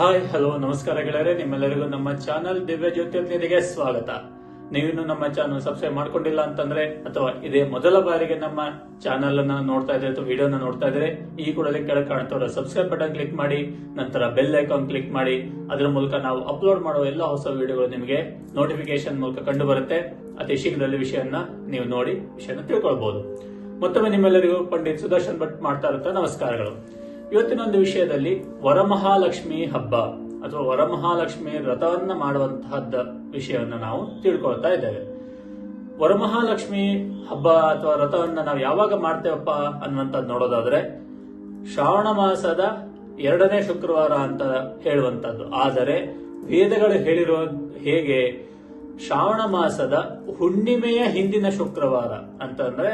Hi hello ನಮಸ್ಕಾರ ಗೆಳೆಯರೆ. ನಿಮ್ಮೆಲ್ಲರಿಗೂ ನಮ್ಮ ಚಾನಲ್ ದಿವ್ಯ ಜ್ಯೋತಿರ್ನಿಧಿಗೆ ಸ್ವಾಗತ. ನೀವಿನ್ನು ನಮ್ಮ ಚಾನಲ್ ಸಬ್ಸ್ಕ್ರೈಬ್ ಮಾಡ್ಕೊಂಡಿಲ್ಲ ಅಂತಂದ್ರೆ, ಅಥವಾ ಇದೇ ಮೊದಲ ಬಾರಿಗೆ ನಮ್ಮ ಚಾನಲ್ ಅನ್ನ ನೋಡ್ತಾ ಇದ್ರೆ ಅಥವಾ ವಿಡಿಯೋನ ನೋಡ್ತಾ ಇದ್ರೆ, ಈ ಕೂಡಲೇ ಕೆಳಗೆ ಕಾಣ್ತಾ ಸಬ್ಸ್ಕ್ರೈಬ್ ಬಟನ್ ಕ್ಲಿಕ್ ಮಾಡಿ, ನಂತರ ಬೆಲ್ ಐಕಾನ್ ಕ್ಲಿಕ್ ಮಾಡಿ, ಅದರ ಮೂಲಕ ನಾವು ಅಪ್ಲೋಡ್ ಮಾಡುವ ಎಲ್ಲ ಹೊಸ ವಿಡಿಯೋಗಳು ನಿಮಗೆ ನೋಟಿಫಿಕೇಶನ್ ಮೂಲಕ ಕಂಡು ಬರುತ್ತೆ ಅತಿ ಶೀಘ್ರದಲ್ಲಿ ವಿಷಯನ ನೀವು ನೋಡಿ, ವಿಷಯನ ತಿಳ್ಕೊಳ್ಬಹುದು ಮತ್ತೊಮ್ಮೆ ನಿಮ್ಮೆಲ್ಲರಿಗೂ ಪಂಡಿತ್ ಸುದರ್ಶನ್ ಭಟ್ ಮಾಡ್ತಾ ಇರುತ್ತ ನಮಸ್ಕಾರಗಳು. ಇವತ್ತಿನ ಒಂದು ವಿಷಯದಲ್ಲಿ ವರಮಹಾಲಕ್ಷ್ಮಿ ಹಬ್ಬ ಅಥವಾ ವರಮಹಾಲಕ್ಷ್ಮಿ ವ್ರತವನ್ನ ಮಾಡುವಂತಹದ್ದ ವಿಷಯವನ್ನ ನಾವು ತಿಳ್ಕೊಳ್ತಾ ಇದ್ದೇವೆ. ವರಮಹಾಲಕ್ಷ್ಮಿ ಹಬ್ಬ ಅಥವಾ ವ್ರತವನ್ನ ನಾವು ಯಾವಾಗ ಮಾಡ್ತೇವಪ್ಪ ಅನ್ನುವಂಥದ್ದು ನೋಡೋದಾದ್ರೆ ಶ್ರಾವಣ ಮಾಸದ ಎರಡನೇ ಶುಕ್ರವಾರ ಅಂತ ಹೇಳುವಂತದ್ದು ಆದರೆ ವೇದಗಳು ಹೇಳಿರೋ ಹೇಗೆ ಶ್ರಾವಣ ಮಾಸದ ಹುಣ್ಣಿಮೆಯ ಹಿಂದಿನ ಶುಕ್ರವಾರ ಅಂತಂದ್ರೆ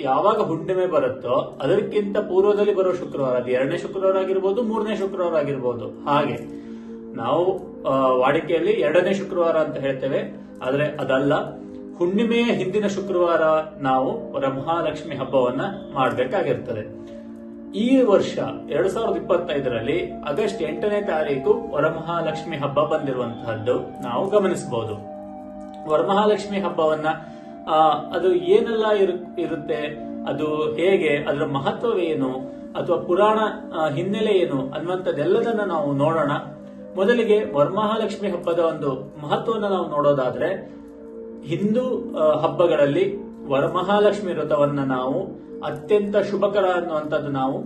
ಯಾವಾಗ ಹುಣ್ಣಿಮೆ ಬರುತ್ತೋ ಅದಕ್ಕಿಂತ ಪೂರ್ವದಲ್ಲಿ ಬರೋ ಶುಕ್ರವಾರ, ಅದು ಎರಡನೇ ಶುಕ್ರವಾರ ಆಗಿರ್ಬೋದು ಮೂರನೇ ಶುಕ್ರವಾರ ಆಗಿರ್ಬೋದು ಹಾಗೆ ನಾವು ವಾಡಿಕೆಯಲ್ಲಿ ಎರಡನೇ ಶುಕ್ರವಾರ ಅಂತ ಹೇಳ್ತೇವೆ, ಆದರೆ ಅದಲ್ಲ. ಹುಣ್ಣಿಮೆಯ ಹಿಂದಿನ ಶುಕ್ರವಾರ ನಾವು ವರಮಹಾಲಕ್ಷ್ಮಿ ಹಬ್ಬವನ್ನ ಮಾಡಬೇಕಾಗಿರ್ತದೆ. ಈ ವರ್ಷ, ಎರಡ್ ಸಾವಿರದ ಇಪ್ಪತ್ತೈದರಲ್ಲಿ ಆಗಸ್ಟ್ ಎಂಟನೇ ತಾರೀಕು ವರಮಹಾಲಕ್ಷ್ಮಿ ಹಬ್ಬ ಬಂದಿರುವಂತಹದ್ದು ನಾವು ಗಮನಿಸಬಹುದು. ವರಮಹಾಲಕ್ಷ್ಮಿ ಹಬ್ಬವನ್ನ ಅದು ಏನೆಲ್ಲ ಇರು- ಇರುತ್ತೆ, ಅದು ಹೇಗೆ, ಅದರ ಮಹತ್ವವೇನು, ಅಥವಾ ಪುರಾಣ ಹಿನ್ನೆಲೆ ಏನು ಅನ್ನುವಂಥದ್ದೆಲ್ಲದನ್ನ ನಾವು ನೋಡೋಣ. ಮೊದಲಿಗೆ ವರಮಹಾಲಕ್ಷ್ಮಿ ಹಬ್ಬದ ಒಂದು ಮಹತ್ವವನ್ನು ನಾವು ನೋಡೋದಾದ್ರೆ, ಹಿಂದೂ ಹಬ್ಬಗಳಲ್ಲಿ ವರಮಹಾಲಕ್ಷ್ಮಿ ವ್ರತವನ್ನ ನಾವು ಅತ್ಯಂತ ಶುಭಕರ ಅನ್ನುವಂಥದ್ದು ನಾವು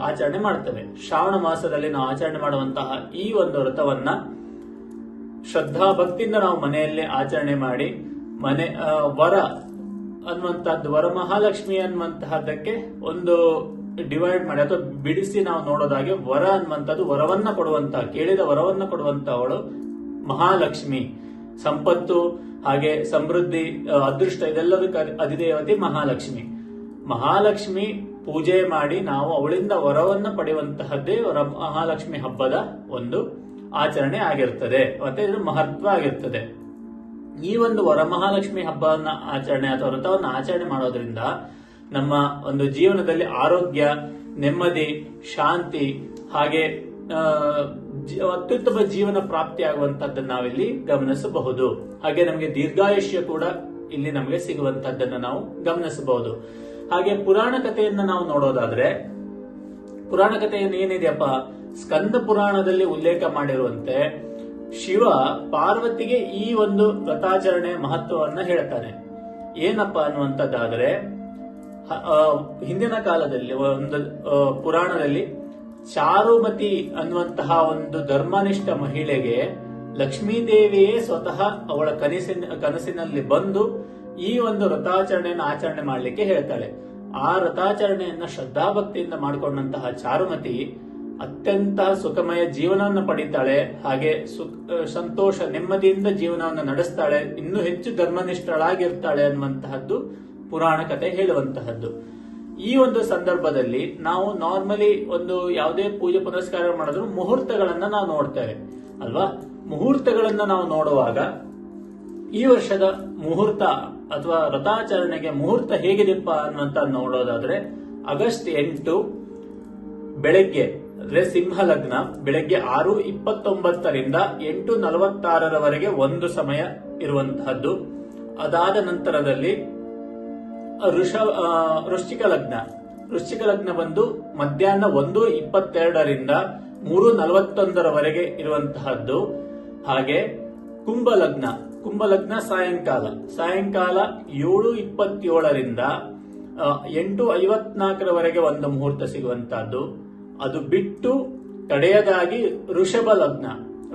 ಆಚರಣೆ ಮಾಡ್ತೇವೆ. ಶ್ರಾವಣ ಮಾಸದಲ್ಲಿ ನಾವು ಆಚರಣೆ ಮಾಡುವಂತಹ ಈ ಒಂದು ವ್ರತವನ್ನ ಶ್ರದ್ಧಾ ಭಕ್ತಿಯಿಂದ ನಾವು ಮನೆಯಲ್ಲೇ ಆಚರಣೆ ಮಾಡಿ ಮನೆ ವರ ಅನ್ನುವಂತಹದ್ದು ವರ ಮಹಾಲಕ್ಷ್ಮಿ ಅನ್ನುವಂತಹದ್ದಕ್ಕೆ ಒಂದು ಡಿವೈಡ್ ಮಾಡಿ, ಅಥವಾ ಬಿಡಿಸಿ ನಾವು ನೋಡೋದಾಗೆ ವರ ಅನ್ನುವಂಥದ್ದು ವರವನ್ನ ಕೊಡುವಂತಹ ಕೇಳಿದ ವರವನ್ನ ಕೊಡುವಂತಹವಳು ಮಹಾಲಕ್ಷ್ಮಿ. ಸಂಪತ್ತು, ಹಾಗೆ ಸಮೃದ್ಧಿ ಅದೃಷ್ಟ, ಇದೆಲ್ಲದಕ್ಕೆ ಅಧಿ- ಅಧಿದೇವತೆ ಮಹಾಲಕ್ಷ್ಮಿ. ಮಹಾಲಕ್ಷ್ಮಿ ಪೂಜೆ ಮಾಡಿ ನಾವು ಅವಳಿಂದ ವರವನ್ನ ಪಡೆಯುವಂತಹದ್ದೇ ವರ ಮಹಾಲಕ್ಷ್ಮಿ ಹಬ್ಬದ ಒಂದು ಆಚರಣೆ ಆಗಿರ್ತದೆ. ಮತ್ತೆ ಇದು ಮಹತ್ವ ಆಗಿರ್ತದೆ. ಈ ಒಂದು ವರಮಹಾಲಕ್ಷ್ಮಿ ಹಬ್ಬವನ್ನ ಆಚರಣೆ ಅಥವಾ ವ್ರತವನ್ನು ಆಚರಣೆ ಮಾಡೋದ್ರಿಂದ ನಮ್ಮ ಒಂದು ಜೀವನದಲ್ಲಿ ಆರೋಗ್ಯ, ನೆಮ್ಮದಿ, ಶಾಂತಿ ಹಾಗೆ ಅತ್ಯುತ್ತಮ ಜೀವನ ಪ್ರಾಪ್ತಿ ಆಗುವಂತದ್ದನ್ನ ನಾವಿಲ್ಲಿ ಗಮನಿಸಬಹುದು. ಹಾಗೆ ನಮಗೆ ದೀರ್ಘಾಯುಷ್ಯ ಕೂಡ ಇಲ್ಲಿ ನಮಗೆ ಸಿಗುವಂತದ್ದನ್ನ ನಾವು ಗಮನಿಸಬಹುದು. ಹಾಗೆ ಪುರಾಣ ಕಥೆಯನ್ನ ನಾವು ನೋಡೋದಾದ್ರೆ, ಪುರಾಣ ಕಥೆಯನ್ನು ಏನಿದೆಯಪ್ಪ? ಸ್ಕಂದ ಪುರಾಣದಲ್ಲಿ ಉಲ್ಲೇಖ ಮಾಡಿರುವಂತೆ ಶಿವ ಪಾರ್ವತಿಗೆ ಈ ಒಂದು ವ್ರತಾಚರಣೆ ಮಹತ್ವವನ್ನ ಹೇಳ್ತಾನೆ ಏನಪ್ಪ ಅನ್ನುವಂಥದ್ದಾದರೆ ಹಿಂದಿನ ಕಾಲದಲ್ಲಿ, ಒಂದು ಪುರಾಣದಲ್ಲಿ ಚಾರುಮತಿ ಅನ್ನುವಂತಹ ಒಂದು ಧರ್ಮನಿಷ್ಠ ಮಹಿಳೆಗೆ ಲಕ್ಷ್ಮೀದೇವಿಯೇ ಸ್ವತಃ ಅವಳ ಕನಸಿನ, ಕನಸಿನಲ್ಲಿ ಬಂದು ಈ ಒಂದು ವ್ರತಾಚರಣೆಯನ್ನು ಆಚರಣೆ ಮಾಡಲಿಕ್ಕೆ ಹೇಳ್ತಾಳೆ. ಆ ವ್ರತಾಚರಣೆಯನ್ನ ಶ್ರದ್ಧಾಭಕ್ತಿಯಿಂದ ಮಾಡಿಕೊಂಡಂತಹ ಚಾರುಮತಿ ಅತ್ಯಂತ ಸುಖಮಯ ಜೀವನವನ್ನು ಪಡಿತಾಳೆ, ಹಾಗೆ ಸಂತೋಷ, ನೆಮ್ಮದಿಯಿಂದ ಜೀವನವನ್ನು ನಡೆಸ್ತಾಳೆ, ಇನ್ನೂ ಹೆಚ್ಚು ಧರ್ಮನಿಷ್ಠಳಾಗಿರ್ತಾಳೆ ಅನ್ನುವಂತಹದ್ದು ಪುರಾಣ ಕಥೆ ಹೇಳುವಂತಹದ್ದು. ಈ ಒಂದು ಸಂದರ್ಭದಲ್ಲಿ ನಾವು ನಾರ್ಮಲಿ ಒಂದು ಯಾವುದೇ ಪೂಜೆ ಪುನಸ್ಕಾರ ಮಾಡಿದ್ರು ಮುಹೂರ್ತಗಳನ್ನ ನಾವು ನೋಡ್ತೇವೆ, ಅಲ್ವಾ? ಮುಹೂರ್ತಗಳನ್ನ ನಾವು ನೋಡುವಾಗ ಈ ವರ್ಷದ ಮುಹೂರ್ತ ಅಥವಾ ವ್ರತಾಚರಣೆಗೆ ಮುಹೂರ್ತ ಹೇಗಿದೆಪ್ಪ ಅನ್ನುವಂತ ನೋಡೋದಾದ್ರೆ, ಆಗಸ್ಟ್ ಎಂಟು, ಬೆಳಗ್ಗೆ ಅಂದ್ರೆ ಸಿಂಹ ಲಗ್ನ ಬೆಳಗ್ಗೆ ಆರು ಇಪ್ಪತ್ತೊಂಬತ್ತರಿಂದ ಎಂಟು ನಲವತ್ತಾರರವರೆಗೆ ಒಂದು ಸಮಯ ಇರುವಂತಹದ್ದು. ಅದಾದ ನಂತರದಲ್ಲಿ ಋಷ ವೃಶ್ಚಿಕ ಲಗ್ನ. ವೃಶ್ಚಿಕ ಲಗ್ನ ಬಂದು ಮಧ್ಯಾಹ್ನ ಒಂದು ಇಪ್ಪತ್ತೆರಡರಿಂದ ಮೂರು ನಲವತ್ತೊಂದರವರೆಗೆ ಇರುವಂತಹದ್ದು. ಹಾಗೆ ಕುಂಭ ಲಗ್ನ. ಕುಂಭ ಲಗ್ನ ಸಾಯಂಕಾಲ. ಸಾಯಂಕಾಲ ಏಳು ಇಪ್ಪತ್ತೇಳರಿಂದ ಎಂಟು ಐವತ್ನಾಲ್ಕರವರೆಗೆ ಒಂದು ಮುಹೂರ್ತ ಸಿಗುವಂತಹದ್ದು. ಅದು ಬಿಟ್ಟು ತಡೆಯದಾಗಿ ಋಷಭ ಲಗ್ನ.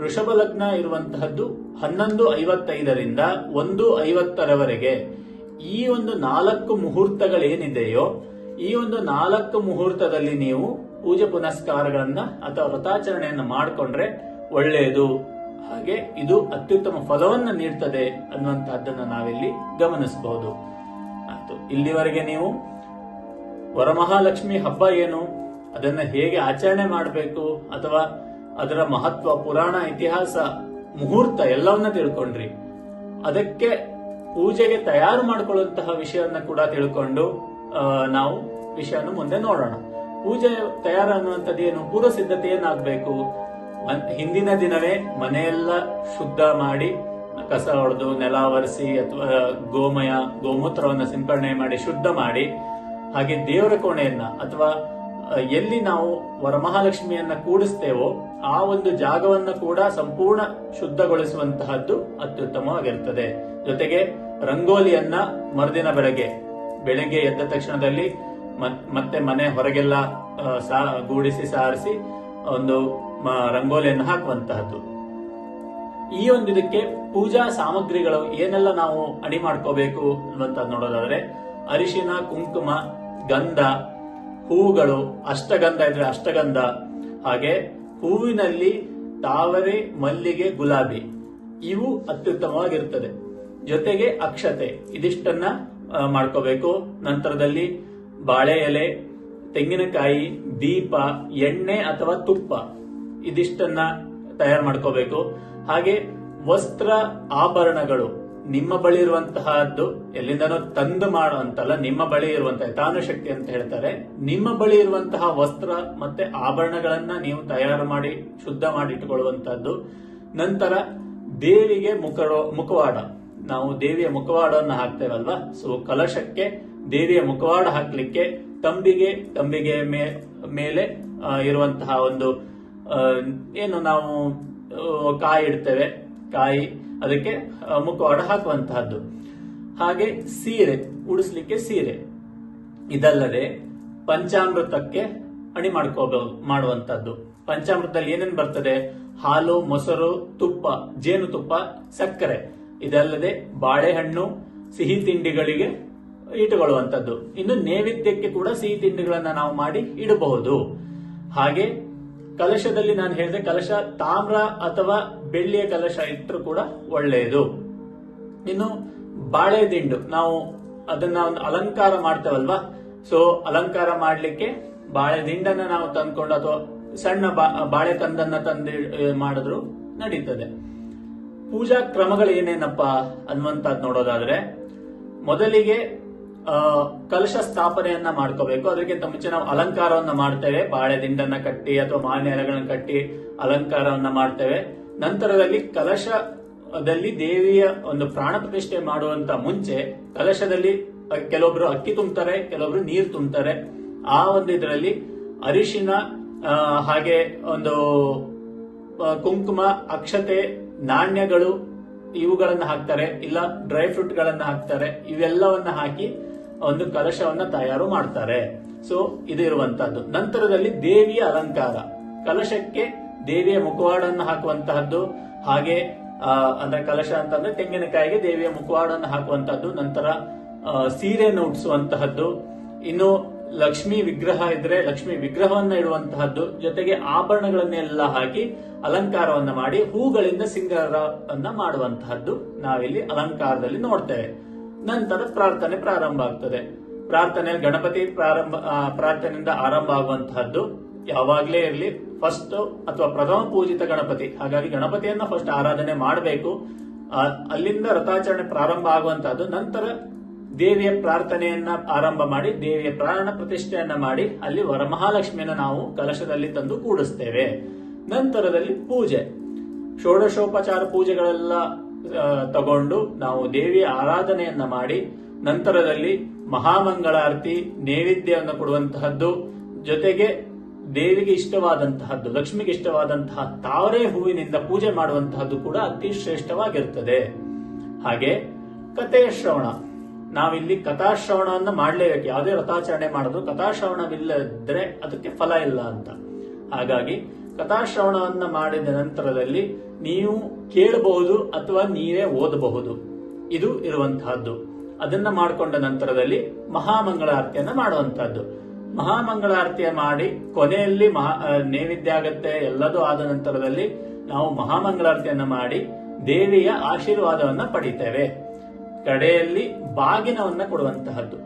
ಋಷಭ ಲಗ್ನ ಇರುವಂತಹದ್ದು ಹನ್ನೊಂದು ಐವತ್ತೈದರಿಂದ ಒಂದು ಐವತ್ತರವರೆಗೆ. ಈ ಒಂದು ನಾಲ್ಕು ಮುಹೂರ್ತಗಳೇನಿದೆಯೋ, ಈ ಒಂದು ನಾಲ್ಕು ಮುಹೂರ್ತದಲ್ಲಿ ನೀವು ಪೂಜೆ ಪುನಸ್ಕಾರಗಳನ್ನ ಅಥವಾ ವ್ರತಾಚರಣೆಯನ್ನು ಮಾಡಿಕೊಂಡ್ರೆ ಒಳ್ಳೆಯದು ಹಾಗೆ ಇದು ಅತ್ಯುತ್ತಮ ಫಲವನ್ನ ನೀಡ್ತದೆ ಅನ್ನುವಂತಹದ್ದನ್ನು ನಾವಿಲ್ಲಿ ಗಮನಿಸಬಹುದು ಆಯ್ತು, ಇಲ್ಲಿವರೆಗೆ ನೀವು ವರಮಹಾಲಕ್ಷ್ಮಿ ಹಬ್ಬ ಏನು? ಅದನ್ನ ಹೇಗೆ ಆಚರಣೆ ಮಾಡಬೇಕು ಅಥವಾ ಅದರ ಮಹತ್ವ, ಪುರಾಣ, ಇತಿಹಾಸ, ಮುಹೂರ್ತ ಎಲ್ಲವನ್ನ ತಿಳ್ಕೊಂಡ್ರಿ. ಅದಕ್ಕೆ ಪೂಜೆಗೆ ತಯಾರು ಮಾಡಿಕೊಳ್ಳುವಂತಹ ವಿಷಯವನ್ನ ಕೂಡ ತಿಳ್ಕೊಂಡು ನಾವು ವಿಷಯವನ್ನು ಮುಂದೆ ನೋಡೋಣ. ಪೂಜೆ ತಯಾರು ಏನು? ಪೂರ್ವ ಸಿದ್ಧತೆ ಏನಾಗಬೇಕು ಹಿಂದಿನ ದಿನವೇ ಮನೆಯೆಲ್ಲ ಶುದ್ಧ ಮಾಡಿ, ಕಸ ಹೊಡೆದು ನೆಲ ಒರೆಸಿ, ಅಥವಾ ಗೋಮಯ, ಗೋಮೂತ್ರವನ್ನು ಸಿಂಪಡಣೆ ಮಾಡಿ ಶುದ್ಧ ಮಾಡಿ, ಹಾಗೆ ದೇವರ ಕೋಣೆಯನ್ನ ಅಥವಾ ಎಲ್ಲಿ ನಾವು ವರಮಹಾಲಕ್ಷ್ಮಿಯನ್ನ ಕೂಡಿಸ್ತೇವೋ ಆ ಒಂದು ಜಾಗವನ್ನ ಕೂಡ ಸಂಪೂರ್ಣ ಶುದ್ಧಗೊಳಿಸುವಂತಹದ್ದು ಅತ್ಯುತ್ತಮವಾಗಿರುತ್ತದೆ ಜೊತೆಗೆ ರಂಗೋಲಿಯನ್ನ ಮರುದಿನ ಬೆಳಗ್ಗೆ ಬೆಳಗ್ಗೆ ಎದ್ದ ತಕ್ಷಣದಲ್ಲಿ ಮತ್- ಮತ್ತೆ ಮನೆ ಹೊರಗೆಲ್ಲ ಗೂಡಿಸಿ ಸಾರಿಸಿ ಒಂದು ರಂಗೋಲಿಯನ್ನು ಹಾಕುವಂತಹದ್ದು. ಈ ಒಂದು ಇದಕ್ಕೆ ಪೂಜಾ ಸಾಮಗ್ರಿಗಳು ಏನೆಲ್ಲ ನಾವು ಅಣಿ ಮಾಡ್ಕೋಬೇಕು ಅನ್ನುವಂತ ನೋಡೋದಾದ್ರೆ ಅರಿಶಿನ, ಕುಂಕುಮ, ಗಂಧ ಹೂಗಳು ಅಷ್ಟಗಂಧ ಇದ್ರೆ ಅಷ್ಟಗಂಧ. ಹಾಗೆ ಹೂವಿನಲ್ಲಿ ತಾವರೆ, ಮಲ್ಲಿಗೆ, ಗುಲಾಬಿ, ಇವು ಅತ್ಯುತ್ತಮವಾಗಿರ್ತದೆ. ಜೊತೆಗೆ ಅಕ್ಷತೆ, ಇದಿಷ್ಟನ್ನ ಮಾಡ್ಕೋಬೇಕು. ನಂತರದಲ್ಲಿ ಬಾಳೆ ಎಲೆ, ತೆಂಗಿನಕಾಯಿ, ದೀಪ, ಎಣ್ಣೆ ಅಥವಾ ತುಪ್ಪ, ಇದಿಷ್ಟನ್ನ ತಯಾರು ಮಾಡ್ಕೋಬೇಕು. ಹಾಗೆ ವಸ್ತ್ರ ಆಭರಣಗಳು ನಿಮ್ಮ ಬಳಿ ಇರುವಂತಹದ್ದು ಎಲ್ಲಿಂದನೋ ತಂದು ಮಾಡುವಂತಲ್ಲ ನಿಮ್ಮ ಬಳಿ ಇರುವಂತಹ ತಾನು ಶಕ್ತಿ ಅಂತ ಹೇಳ್ತಾರೆ. ನಿಮ್ಮ ಬಳಿ ಇರುವಂತಹ ವಸ್ತ್ರ ಮತ್ತೆ ಆಭರಣಗಳನ್ನ ನೀವು ತಯಾರು ಮಾಡಿ, ಶುದ್ಧ ಮಾಡಿ ಇಟ್ಟುಕೊಳ್ಳುವಂತಹದ್ದು. ನಂತರ ದೇವಿಗೆ ಮುಖ ಮುಖವಾಡ. ನಾವು ದೇವಿಯ ಮುಖವಾಡವನ್ನು ಹಾಕ್ತೇವಲ್ವಾ? ಸೊ ಕಲಶಕ್ಕೆ ದೇವಿಯ ಮುಖವಾಡ ಹಾಕ್ಲಿಕ್ಕೆ ತಂಬಿಗೆ ತಂಬಿಗೆ ಮೇಲೆ ಇರುವಂತಹ ಒಂದು ಏನು ನಾವು ಕಾಯಿ ಇಡ್ತೇವೆ. ಕಾಯಿ ಅದಕ್ಕೆ ಮುಖ ಒಡ ಹಾಕುವಂತಹದ್ದು ಹಾಗೆ ಸೀರೆ, ಉಡಿಸ್ಲಿಕ್ಕೆ ಸೀರೆ. ಇದಲ್ಲದೆ ಪಂಚಾಮೃತಕ್ಕೆ ಅಣಿ ಮಾಡ್ಕೋಬಹುದು ಮಾಡುವಂತದ್ದು ಪಂಚಾಮೃತದಲ್ಲಿ ಏನೇನು ಬರ್ತದೆ? ಹಾಲು, ಮೊಸರು, ತುಪ್ಪ, ಜೇನುತುಪ್ಪ, ಸಕ್ಕರೆ. ಇದಲ್ಲದೆ ಬಾಳೆಹಣ್ಣು, ಸಿಹಿ ತಿಂಡಿಗಳಿಗೆ ಇಟ್ಟುಕೊಳ್ಳುವಂಥದ್ದು ಇನ್ನು ನೈವೇದ್ಯಕ್ಕೆ ಕೂಡ ಸಿಹಿ ತಿಂಡಿಗಳನ್ನ ನಾವು ಮಾಡಿ ಇಡಬಹುದು. ಹಾಗೆ ಕಲಶದಲ್ಲಿ ನಾನು ಹೇಳಿದೆ, ಕಲಶ ತಾಮ್ರ ಅಥವಾ ಬೆಳ್ಳಿಯ ಕಲಶ ಇಟ್ಟರು ಕೂಡ ಒಳ್ಳೆಯದು. ಇನ್ನು ಬಾಳೆ ದಿಂಡು ನಾವು ಅದನ್ನ ಒಂದು ಅಲಂಕಾರ ಮಾಡ್ತೇವಲ್ವಾ? ಸೊ ಅಲಂಕಾರ ಮಾಡಲಿಕ್ಕೆ ಬಾಳೆ ದಿಂಡನ್ನ ನಾವು ತಂದ್ಕೊಂಡು ಅಥವಾ ಸಣ್ಣ ಬಾಳೆ ತಂದನ್ನ ತಂದು ಮಾಡಿದ್ರು ನಡೀತದೆ. ಪೂಜಾ ಕ್ರಮಗಳು ಏನೇನಪ್ಪ ಅನ್ನುವಂಥದ್ದು ನೋಡೋದಾದ್ರೆ, ಮೊದಲಿಗೆ ಕಲಶ ಸ್ಥಾಪನೆಯನ್ನ ಮಾಡ್ಕೋಬೇಕು. ಅದಕ್ಕಿಂತ ಮುಂಚೆ ನಾವು ಅಲಂಕಾರವನ್ನ ಮಾಡ್ತೇವೆ. ಬಾಳೆ ದಿಂಡನ್ನ ಕಟ್ಟಿ ಅಥವಾ ಮಾವಿನ ಎಲೆಗಳನ್ನ ಕಟ್ಟಿ ಅಲಂಕಾರವನ್ನ ಮಾಡ್ತೇವೆ. ನಂತರದಲ್ಲಿ ಕಲಶದಲ್ಲಿ ದೇವಿಯ ಒಂದು ಪ್ರಾಣ ಪ್ರತಿಷ್ಠೆ ಮಾಡುವಂತ ಮುಂಚೆ ಕಲಶದಲ್ಲಿ ಕೆಲವೊಬ್ರು ಅಕ್ಕಿ ತುಂಬ್ತಾರೆ, ಕೆಲವೊಬ್ರು ನೀರು ತುಂಬ್ತಾರೆ. ಆ ಒಂದು ಇದರಲ್ಲಿ ಅರಿಶಿನ ಹಾಗೆ ಒಂದು ಕುಂಕುಮ, ಅಕ್ಷತೆ, ನಾಣ್ಯಗಳು ಇವುಗಳನ್ನು ಹಾಕ್ತಾರೆ. ಇಲ್ಲ, ಡ್ರೈ ಫ್ರೂಟ್ ಗಳನ್ನ ಹಾಕ್ತಾರೆ. ಇವೆಲ್ಲವನ್ನ ಹಾಕಿ ಒಂದು ಕಲಶವನ್ನ ತಯಾರು ಮಾಡ್ತಾರೆ. ಸೊ ಇದು ಇರುವಂತಹದ್ದು ನಂತರದಲ್ಲಿ ದೇವಿಯ ಅಲಂಕಾರ. ಕಲಶಕ್ಕೆ ದೇವಿಯ ಮುಖವಾಡನ್ನು ಹಾಕುವಂತಹದ್ದು, ಹಾಗೆ ಅಂದ್ರೆ ಕಲಶ ಅಂತಂದ್ರೆ ತೆಂಗಿನಕಾಯಿಗೆ ದೇವಿಯ ಮುಖವಾಡನ್ನು ಹಾಕುವಂತಹದ್ದು, ನಂತರ ಸೀರೆಯನ್ನು ಉಡಿಸುವಂತಹದ್ದು. ಇನ್ನು ಲಕ್ಷ್ಮಿ ವಿಗ್ರಹ ಇದ್ರೆ ಲಕ್ಷ್ಮಿ ವಿಗ್ರಹವನ್ನ ಇಡುವಂತಹದ್ದು. ಜೊತೆಗೆ ಆಭರಣಗಳನ್ನೆಲ್ಲ ಹಾಕಿ ಅಲಂಕಾರವನ್ನ ಮಾಡಿ ಹೂಗಳಿಂದ ಸಿಂಗಾರವನ್ನ ಮಾಡುವಂತಹದ್ದು ನಾವಿಲ್ಲಿ ಅಲಂಕಾರದಲ್ಲಿ ನೋಡ್ತೇವೆ. ನಂತರ ಪ್ರಾರ್ಥನೆ ಪ್ರಾರಂಭ ಆಗ್ತದೆ. ಪ್ರಾರ್ಥನೆ ಗಣಪತಿ ಪ್ರಾರಂಭ ಪ್ರಾರ್ಥನೆಯಿಂದ ಆರಂಭ ಆಗುವಂತಹದ್ದು ಯಾವಾಗಲೇ ಇರಲಿ ಫಸ್ಟ್ ಅಥವಾ ಪ್ರಥಮ ಪೂಜಿತ ಗಣಪತಿ. ಹಾಗಾಗಿ ಗಣಪತಿಯನ್ನ ಫಸ್ಟ್ ಆರಾಧನೆ ಮಾಡಬೇಕು. ಅಲ್ಲಿಂದ ರಥಾಚರಣೆ ಪ್ರಾರಂಭ ಆಗುವಂತಹದ್ದು. ನಂತರ ದೇವಿಯ ಪ್ರಾರ್ಥನೆಯನ್ನ ಆರಂಭ ಮಾಡಿ, ದೇವಿಯ ಪ್ರಾಣ ಪ್ರತಿಷ್ಠೆಯನ್ನ ಮಾಡಿ, ಅಲ್ಲಿ ವರಮಹಾಲಕ್ಷ್ಮಿಯನ್ನ ನಾವು ಕಲಶದಲ್ಲಿ ತಂದು ಕೂಡಿಸ್ತೇವೆ. ನಂತರದಲ್ಲಿ ಪೂಜೆ. ಷೋಡಶೋಪಚಾರ ಪೂಜೆಗಳೆಲ್ಲ ತಗೊಂಡು ನಾವು ದೇವಿಯ ಆರಾಧನೆಯನ್ನ ಮಾಡಿ ನಂತರದಲ್ಲಿ ಮಹಾಮಂಗಳಾರತಿ ನೈವೇದ್ಯವನ್ನು ಕೊಡುವಂತಹದ್ದು, ಜೊತೆಗೆ ದೇವಿಗೆ ಇಷ್ಟವಾದಂತಹದ್ದು, ಲಕ್ಷ್ಮಿಗೆ ಇಷ್ಟವಾದಂತಹ ತಾವರೆ ಹೂವಿನಿಂದ ಪೂಜೆ ಮಾಡುವಂತಹದ್ದು ಕೂಡ ಅತಿ ಶ್ರೇಷ್ಠವಾಗಿರುತ್ತದೆ ಹಾಗೆ ಕಥೆ ಶ್ರವಣ. ನಾವಿಲ್ಲಿ ಕಥಾಶ್ರವಣವನ್ನ ಮಾಡಲೇಬೇಕು. ಯಾವುದೇ ವ್ರತಾಚರಣೆ ಮಾಡೋದು ಕಥಾಶ್ರವಣವಿಲ್ಲದ್ರೆ ಅದಕ್ಕೆ ಫಲ ಇಲ್ಲ ಅಂತ. ಹಾಗಾಗಿ ಕಥಾಶ್ರವಣವನ್ನ ಮಾಡಿದ ನಂತರದಲ್ಲಿ ನೀವು ಕೇಳಬಹುದು ಅಥವಾ ನೀವೇ ಓದಬಹುದು. ಇದು ಇರುವಂತಹದ್ದು. ಅದನ್ನ ಮಾಡಿಕೊಂಡ ನಂತರದಲ್ಲಿ ಮಹಾಮಂಗಳಾರತಿಯನ್ನ ಮಾಡುವಂತಹದ್ದು. ಮಹಾಮಂಗಳಾರತಿಯ ಮಾಡಿ ಕೊನೆಯಲ್ಲಿ ಮಹಾ ನೈವೇದ್ಯ ಆಗತ್ತೆ, ಎಲ್ಲದೂ ಆದ ನಂತರದಲ್ಲಿ ನಾವು ಮಹಾಮಂಗಳಾರತಿಯನ್ನ ಮಾಡಿ ದೇವಿಯ ಆಶೀರ್ವಾದವನ್ನ ಪಡಿತೇವೆ. ಕಡೆಯಲ್ಲಿ ಬಾಗಿನವನ್ನ ಕೊಡುವಂತಹದ್ದು.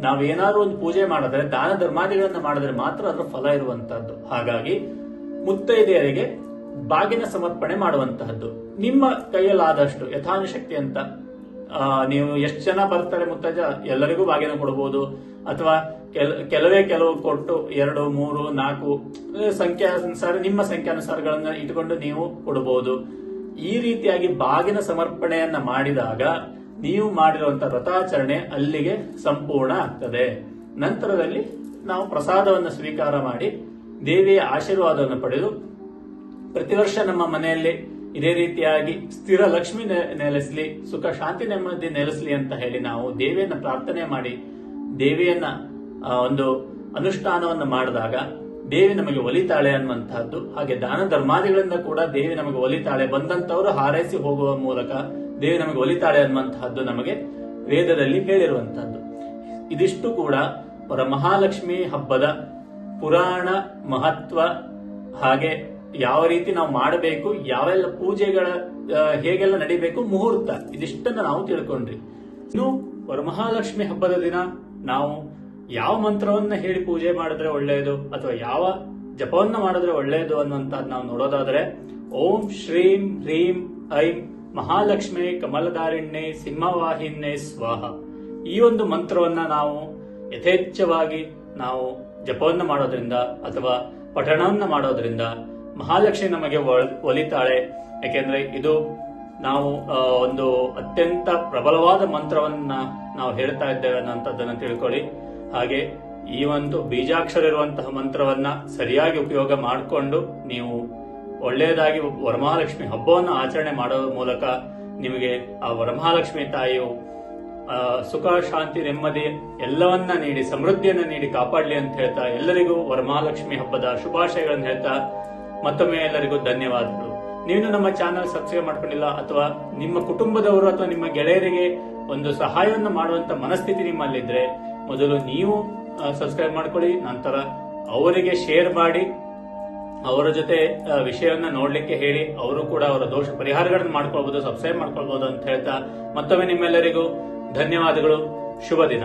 ನಾವೇನಾದ್ರೂ ಒಂದು ಪೂಜೆ ಮಾಡಿದ್ರೆ ದಾನ ಧರ್ಮಾದಿಗಳನ್ನ ಮಾಡಿದ್ರೆ ಮಾತ್ರ ಅದರ ಫಲ ಇರುವಂತಹದ್ದು. ಹಾಗಾಗಿ ಮುತ್ತೈದೆಯರಿಗೆ ಬಾಗಿನ ಸಮರ್ಪಣೆ ಮಾಡುವಂತಹದ್ದು. ನಿಮ್ಮ ಕೈಯಲ್ಲಾದಷ್ಟು ಯಥಾನುಶಕ್ತಿ ಅಂತ ನೀವು ಎಷ್ಟು ಜನ ಬರ್ತಾರೆ ಮುತ್ತಜ್ಜ ಎಲ್ಲರಿಗೂ ಬಾಗಿನ ಕೊಡಬಹುದು ಅಥವಾ ಕೆಲ- ಕೆಲವೇ ಕೆಲವು ಕೊಟ್ಟು ಎರಡು, ಮೂರು, ನಾಲ್ಕು ಸಂಖ್ಯೆ ಸಂಖ್ಯಾನುಸಾರ ನಿಮ್ಮ ಸಂಖ್ಯಾನುಸಾರಗಳನ್ನ ಇಟ್ಕೊಂಡು ನೀವು ಕೊಡಬಹುದು ಈ ರೀತಿಯಾಗಿ ಬಾಗಿನ ಸಮರ್ಪಣೆಯನ್ನ ಮಾಡಿದಾಗ ನೀವು ಮಾಡಿರುವಂತ ವ್ರತಾಚರಣೆ ಅಲ್ಲಿಗೆ ಸಂಪೂರ್ಣ ಆಗ್ತದೆ. ನಂತರದಲ್ಲಿ ನಾವು ಪ್ರಸಾದವನ್ನು ಸ್ವೀಕಾರ ಮಾಡಿ ದೇವಿಯ ಆಶೀರ್ವಾದವನ್ನು ಪಡೆದು ಪ್ರತಿ ವರ್ಷ ನಮ್ಮ ಮನೆಯಲ್ಲಿ ಇದೇ ರೀತಿಯಾಗಿ ಸ್ಥಿರ ಲಕ್ಷ್ಮಿ ನೆಲೆಸಲಿ, ಸುಖ, ಶಾಂತಿ, ನೆಮ್ಮದಿ ನೆಲೆಸಲಿ ಅಂತ ಹೇಳಿ ನಾವು ದೇವಿಯನ್ನು ಪ್ರಾರ್ಥನೆ ಮಾಡಿ ದೇವಿಯನ್ನ ಒಂದು ಅನುಷ್ಠಾನವನ್ನು ಮಾಡಿದಾಗ ದೇವಿ ನಮಗೆ ಒಲಿತಾಳೆ ಅನ್ನುವಂತಹದ್ದು. ಹಾಗೆ ದಾನ ಧರ್ಮಾದಿಗಳಿಂದ ಕೂಡ ದೇವಿ ನಮಗೆ ಒಲಿತಾಳೆ. ಬಂದಂತವರು ಹಾರೈಸಿ ಹೋಗುವ ಮೂಲಕ ದೇವಿ ನಮಗೆ ಒಲಿತಾಳೆ ಅನ್ನುವಂತಹದ್ದು ನಮಗೆ ವೇದದಲ್ಲಿ ಹೇಳಿರುವಂತಹದ್ದು. ಇದಿಷ್ಟು ಕೂಡ ವರಮಹಾಲಕ್ಷ್ಮಿ ಹಬ್ಬದ ಪುರಾಣ ಮಹತ್ವ ಹಾಗೆ ಯಾವ ರೀತಿ ನಾವು ಮಾಡಬೇಕು, ಯಾವೆಲ್ಲ ಪೂಜೆಗಳ ಹೇಗೆಲ್ಲ ನಡಿಬೇಕು ಮುಹೂರ್ತ, ಇದಿಷ್ಟನ್ನ ನಾವು ತಿಳ್ಕೊಂಡ್ರಿ. ಇನ್ನು ವರಮಹಾಲಕ್ಷ್ಮಿ ಹಬ್ಬದ ದಿನ ನಾವು ಯಾವ ಮಂತ್ರವನ್ನ ಹೇಳಿ ಪೂಜೆ ಮಾಡಿದ್ರೆ ಒಳ್ಳೆಯದು, ಅಥವಾ ಯಾವ ಜಪವನ್ನ ಮಾಡಿದ್ರೆ ಒಳ್ಳೆಯದು ಅನ್ನುವಂಥದ್ದು ನಾವು ನೋಡೋದಾದ್ರೆ, ಓಂ ಶ್ರೀಂ ಹ್ರೀಂ ಐಂ ಮಹಾಲಕ್ಷ್ಮಿ ಕಮಲಧಾರಿಣ್ಯೆ ಸಿಂಹವಾಹಿನ್ಯೆ ಸ್ವಾಹ. ಈ ಒಂದು ಮಂತ್ರವನ್ನ ನಾವು ಯಥೇಚ್ಛವಾಗಿ ನಾವು ಜಪವನ್ನ ಮಾಡೋದ್ರಿಂದ ಅಥವಾ ಪಠಣವನ್ನು ಮಾಡೋದ್ರಿಂದ ಮಹಾಲಕ್ಷ್ಮಿ ನಮಗೆ ಒಲಿತಾಳೆ. ಯಾಕೆಂದ್ರೆ ಇದು ನಾವು ಒಂದು ಅತ್ಯಂತ ಪ್ರಬಲವಾದ ಮಂತ್ರವನ್ನ ನಾವು ಹೇಳ್ತಾ ಇದ್ದೇವೆ ಅನ್ನೋಂಥದ್ದನ್ನು ತಿಳ್ಕೊಳ್ಳಿ. ಹಾಗೆ ಈ ಒಂದು ಬೀಜಾಕ್ಷರ ಇರುವಂತಹ ಮಂತ್ರವನ್ನ ಸರಿಯಾಗಿ ಉಪಯೋಗ ಮಾಡಿಕೊಂಡು ನೀವು ಒಳ್ಳೆಯದಾಗಿ ವರಮಹಾಲಕ್ಷ್ಮಿ ಹಬ್ಬವನ್ನು ಆಚರಣೆ ಮಾಡೋ ಮೂಲಕ ನಿಮಗೆ ಆ ವರಮಹಾಲಕ್ಷ್ಮಿ ತಾಯಿಯು ಸುಖ, ಶಾಂತಿ, ನೆಮ್ಮದಿ ಎಲ್ಲವನ್ನ ನೀಡಿ, ಸಮೃದ್ಧಿಯನ್ನ ನೀಡಿ ಕಾಪಾಡಲಿ ಅಂತ ಹೇಳ್ತಾ ಎಲ್ಲರಿಗೂ ವರಮಹಾಲಕ್ಷ್ಮಿ ಹಬ್ಬದ ಶುಭಾಶಯಗಳನ್ನು ಹೇಳ್ತಾ ಮತ್ತೊಮ್ಮೆ ಎಲ್ಲರಿಗೂ ಧನ್ಯವಾದಗಳು. ನೀವು ನಮ್ಮ ಚಾನಲ್ ಸಬ್ಸ್ಕ್ರೈಬ್ ಮಾಡ್ಕೊಂಡಿಲ್ಲ ಅಥವಾ ನಿಮ್ಮ ಕುಟುಂಬದವರು ಅಥವಾ ನಿಮ್ಮ ಗೆಳೆಯರಿಗೆ ಒಂದು ಸಹಾಯವನ್ನು ಮಾಡುವಂತ ಮನಸ್ಥಿತಿ ನಿಮ್ಮಲ್ಲಿದ್ರೆ ಮೊದಲು ನೀವು ಸಬ್ಸ್ಕ್ರೈಬ್ ಮಾಡ್ಕೊಳ್ಳಿ, ನಂತರ ಅವರಿಗೆ ಶೇರ್ ಮಾಡಿ, ಅವರ ಜೊತೆ ವಿಷಯವನ್ನ ನೋಡ್ಲಿಕ್ಕೆ ಹೇಳಿ, ಅವರು ಕೂಡ ಅವರ ದೋಷ ಪರಿಹಾರಗಳನ್ನು ಮಾಡ್ಕೊಳ್ಬಹುದು ಸಬ್ಸ್ಕ್ರೈಬ್ ಮಾಡ್ಕೊಳ್ಬಹುದು ಅಂತ ಹೇಳ್ತಾ ಮತ್ತೊಮ್ಮೆ ನಿಮ್ಮೆಲ್ಲರಿಗೂ ಧನ್ಯವಾದಗಳು. ಶುಭ ದಿನ